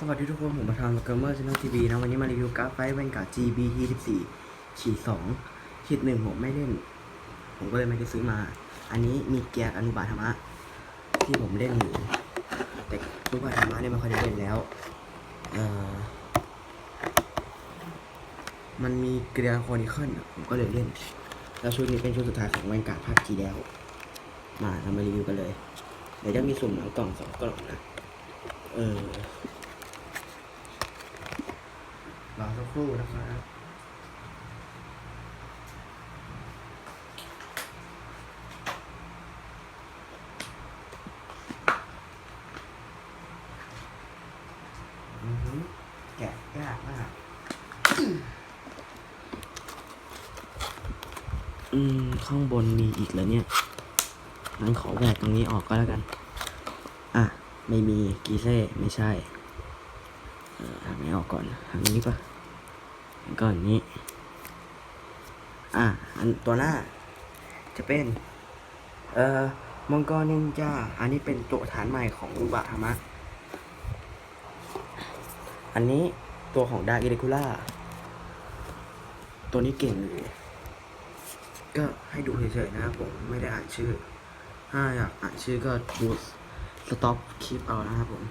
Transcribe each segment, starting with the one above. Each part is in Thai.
สวัสดีทุกคนผมมาทำเกมเมอร์ช n นลทีวีนะวันนี้มารีวิวการ์ดไฟแวนการ์ด GBT 14ขีด2ขีดหนึ่งผมไม่เล่น ผมก็เลยไม่ได้ซื้อมา อันนี้มีเกียร์อนุบาธรรมะ ที่ผมเล่นอยู่แต่อนุบาธรรมะเนี่ยไม่ค่อยได้เล่นแล้วเออมันมีเกียร์คอนิคอนผมก็เลยเล่น แล้วชุดนี้เป็นชุดสุดท้ายของแวนการ์ดภาคจีแล้ว มาเรามารีวิวกันเลยเดี๋ยวจะมีสุ่มหลังกล่องสองกล่องนะเออ รอสักครู่นะครับอือหือแกะยากมากอืม ข้างบนมีอีกแล้วเนี่ยงั้นขอแหวกตรงนี้ออกก็แล้วกัน อะ ไม่มีกีเซ่ไม่ใช่ เออทางไหนออกก่อนทางนี้ปะก่อนนี้ อะอันตัวหน้า จะเป็น เอ่อมังกรนินจาอันนี้เป็นตัวฐานใหม่ของอุบะธรรมะ อันนี้ตัวของดาร์กเอเดคูล่า ตัวนี้เก่งเลยก็ให้ดูเฉยๆนะครับผมไม่ได้อ่านชื่อ ถ้าอยากอ่านชื่อก็ดูสต็อปคลิปเอานะครับผม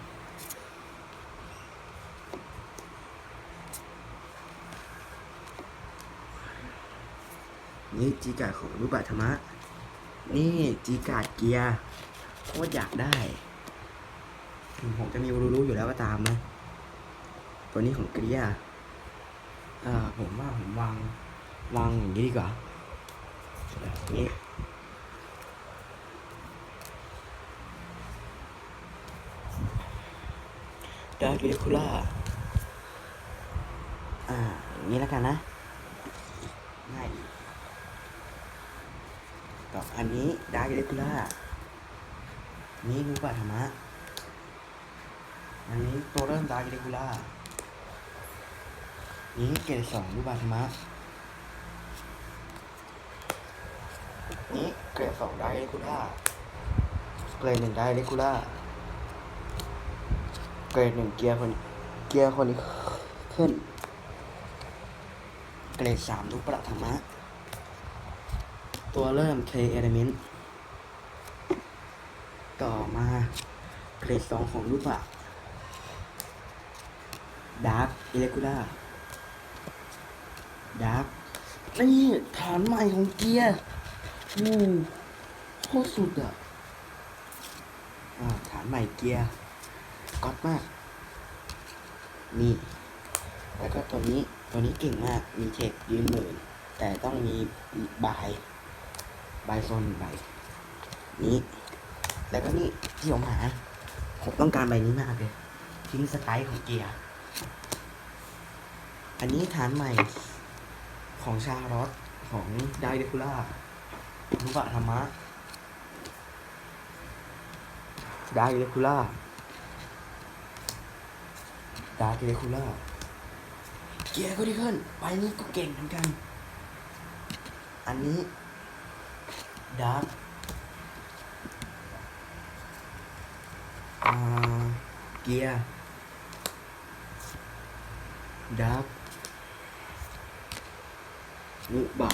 นี่จีการ์ดของรูปแบบธรรมะ นี่จีการ์ดเกียร์โคตรอยากได้ถึงผมจะมีรู้ๆอยู่แล้วก็ตามนะ ตัวนี้ของเกียร์อ่าผมว่าผมวางวางอย่างนี้ดีกว่าแบบนี้ดาร์กเอคูล่า อ่า อย่างนี้แล้วกันนะ ง่ายดี ต่ออันนี้ดาร์กเอคูล่านี่รูป่ะธรรมะ อันนี้ตัวเริ่มดาร์กเอคูล่านี้เกรดสองรูป่ะธรรมะ นี้เกรดสองดาร์กเอคูล่าเกรดหนึ่งไดาร์กเอคูล่าเกรดหนึ่งเกียร์คนเกียร์คนนี้ขึ้น เกรดสามลูกประธรรมะ ตัวเริ่ม K element ต่อมาเกรดสองของลูกอะดาร์ i อิเลกูล่าดาร์นี่ฐานใหม่ของเกียร์โอ้โคตรสุดอะฐานใหม่เกียร์ก๊อตมาก นี่ แล้วก็ตัวนี้ ตัวนี้เก่งมาก มีเทคยืนหมื่น แต่ต้องมีบาย บายโซนหนึ่งใบนี้แล้วก็นี่ที่ผมหาผมต้องการใบนี้มากเลยทิ้งสไตล์ของเกียร์อันนี้ฐานใหม่ของชาร์ลอตของไดเดคูล่านุบะธรรมะไดเดคูล่าดาร์กเลคูล่าเกียร์ก็ดีขึ้นใบนี้ก็เก่งเหมือนกัน อันนี้ ดาร์กอ่าเกียร์ดาร์กนุบะ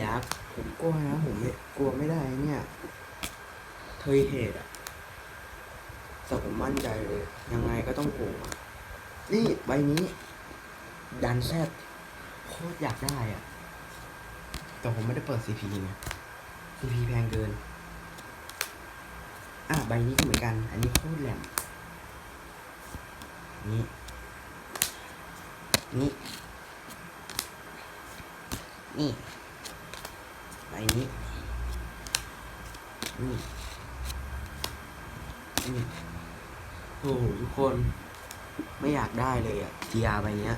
ดาร์กผมกลัวนะผมไม่กลัวไม่ได้เนี่ยเทยเหตุอะแต่ผมมั่นใจเลย ยังไงก็ต้องโผล่นี่ใบนี้ ดันแซดโคตรอยากได้อะ แต่ผมไม่ได้เปิด CP ไง CP แพงเกิน อะใบนี้ก็เหมือนกัน อันนี้โคตรแหลมนี่นี่ นี่ใบนี้ นี่อืมโอ้โหทุกคน ไม่อยากได้เลยอะ GR ใบเนี้ย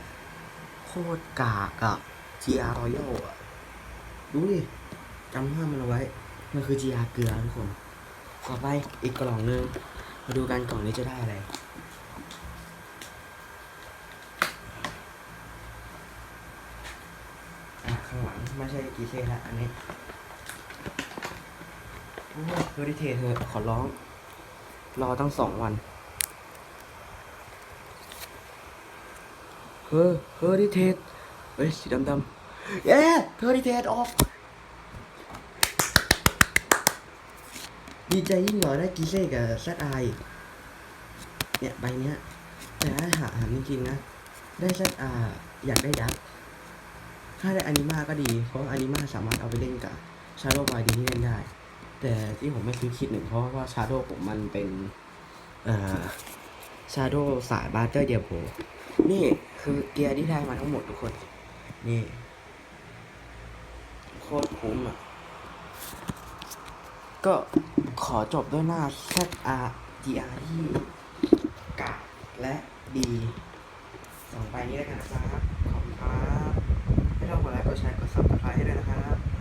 โคตรกากอะ GR Royal อะ รู้ดิจำภาพมันเอาไว้ มันคือจีอาเกลือทุกคน ต่อไปอีกกล่องนึง มาดูกันกล่องนี้จะได้อะไร ข้างหลังไม่ใช่กีเซ่ละอันนี้ดูดิเทเธอขอร้อง รอตั้งสองวัน เฮ้อเฮอดิเทเฮ้ยสีดำดำ เย้เฮอริเทสออก ดีใจยิ่งกว่าได้กีเซ่กับแซดไอเนี่ยใบเนี้ย แต่ถ้าหาหาจริงๆนะ ได้แซดอาอยากได้ยักษ์ถ้าได้อนิมาก็ดี เพราะอนิมาสามารถเอาไปเล่นกับชาโดว์บายดีที่เล่นได้ แต่ที่ผมไม่ซื้อคิดหนึ่งเพราะว่าชาโดว์ผมมันเป็นเอ่อชาโดว์สายบาร์เตอร์เดียโผนี่คือเกียร์ที่ได้มาทั้งหมดทุกคน นี่ ตรคุ้มอะ ก็ขอจบด้วยหน้า ZR GR ที่กะและดีสองใบนี้แล้วกันนะครับ ขอบคุณครับ ให้เรากดไลค์กดแชร์กด subscribe ให้ด้วยนะครับ